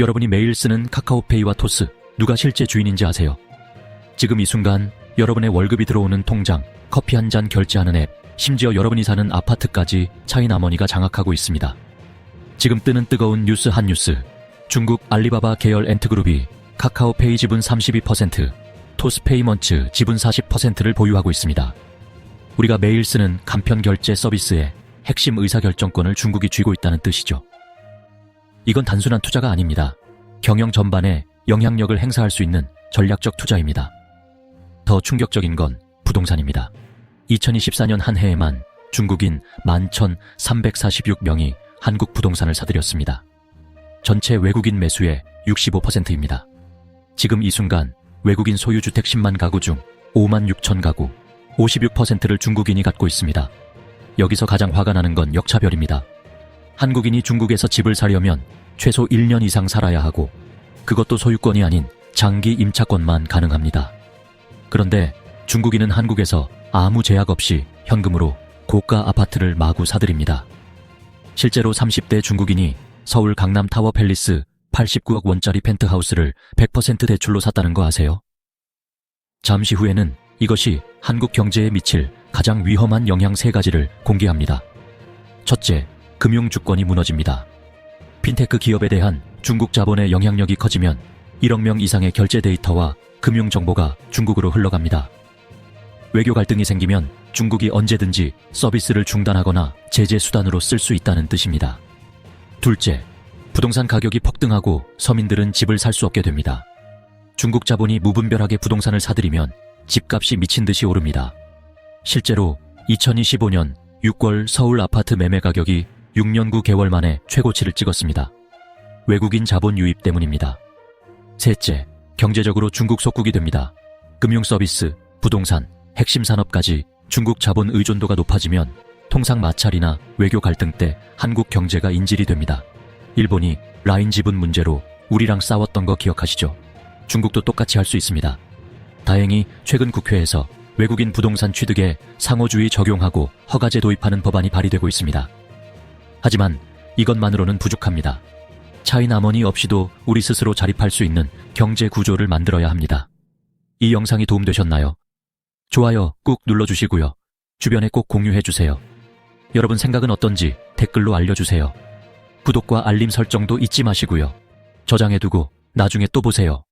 여러분이 매일 쓰는 카카오페이와 토스, 누가 실제 주인인지 아세요? 지금 이 순간 여러분의 월급이 들어오는 통장, 커피 한 잔 결제하는 앱, 심지어 여러분이 사는 아파트까지 차이나머니가 장악하고 있습니다. 지금 뜨는 뜨거운 뉴스 한 뉴스. 중국 알리바바 계열 엔트그룹이 카카오페이 지분 32%, 토스페이먼츠 지분 40%를 보유하고 있습니다. 우리가 매일 쓰는 간편 결제 서비스의 핵심 의사결정권을 중국이 쥐고 있다는 뜻이죠. 이건 단순한 투자가 아닙니다. 경영 전반에 영향력을 행사할 수 있는 전략적 투자입니다. 더 충격적인 건 부동산입니다. 2024년 한 해에만 중국인 11,346명이 한국 부동산을 사들였습니다. 전체 외국인 매수의 65%입니다. 지금 이 순간 외국인 소유 주택 10만 가구 중 5만 6천 가구, 56%를 중국인이 갖고 있습니다. 여기서 가장 화가 나는 건 역차별입니다. 한국인이 중국에서 집을 사려면 최소 1년 이상 살아야 하고 그것도 소유권이 아닌 장기 임차권만 가능합니다. 그런데 중국인은 한국에서 아무 제약 없이 현금으로 고가 아파트를 마구 사들입니다. 실제로 30대 중국인이 서울 강남 타워 팰리스 89억 원짜리 펜트하우스를 100% 대출로 샀다는 거 아세요? 잠시 후에는 이것이 한국 경제에 미칠 가장 위험한 영향 세 가지를 공개합니다. 첫째, 금융 주권이 무너집니다. 핀테크 기업에 대한 중국 자본의 영향력이 커지면 1억 명 이상의 결제 데이터와 금융 정보가 중국으로 흘러갑니다. 외교 갈등이 생기면 중국이 언제든지 서비스를 중단하거나 제재 수단으로 쓸 수 있다는 뜻입니다. 둘째, 부동산 가격이 폭등하고 서민들은 집을 살 수 없게 됩니다. 중국 자본이 무분별하게 부동산을 사들이면 집값이 미친 듯이 오릅니다. 실제로 2025년 6월 서울 아파트 매매 가격이 6년 9개월 만에 최고치를 찍었습니다. 외국인 자본 유입 때문입니다. 셋째, 경제적으로 중국 속국이 됩니다. 금융 서비스, 부동산, 핵심 산업까지 중국 자본 의존도가 높아지면 통상 마찰이나 외교 갈등 때 한국 경제가 인질이 됩니다. 일본이 라인 지분 문제로 우리랑 싸웠던 거 기억하시죠? 중국도 똑같이 할 수 있습니다. 다행히 최근 국회에서 외국인 부동산 취득에 상호주의 적용하고 허가제 도입하는 법안이 발의되고 있습니다. 하지만 이것만으로는 부족합니다. 차이나머니 없이도 우리 스스로 자립할 수 있는 경제 구조를 만들어야 합니다. 이 영상이 도움되셨나요? 좋아요 꾹 눌러주시고요. 주변에 꼭 공유해주세요. 여러분 생각은 어떤지 댓글로 알려주세요. 구독과 알림 설정도 잊지 마시고요. 저장해두고 나중에 또 보세요.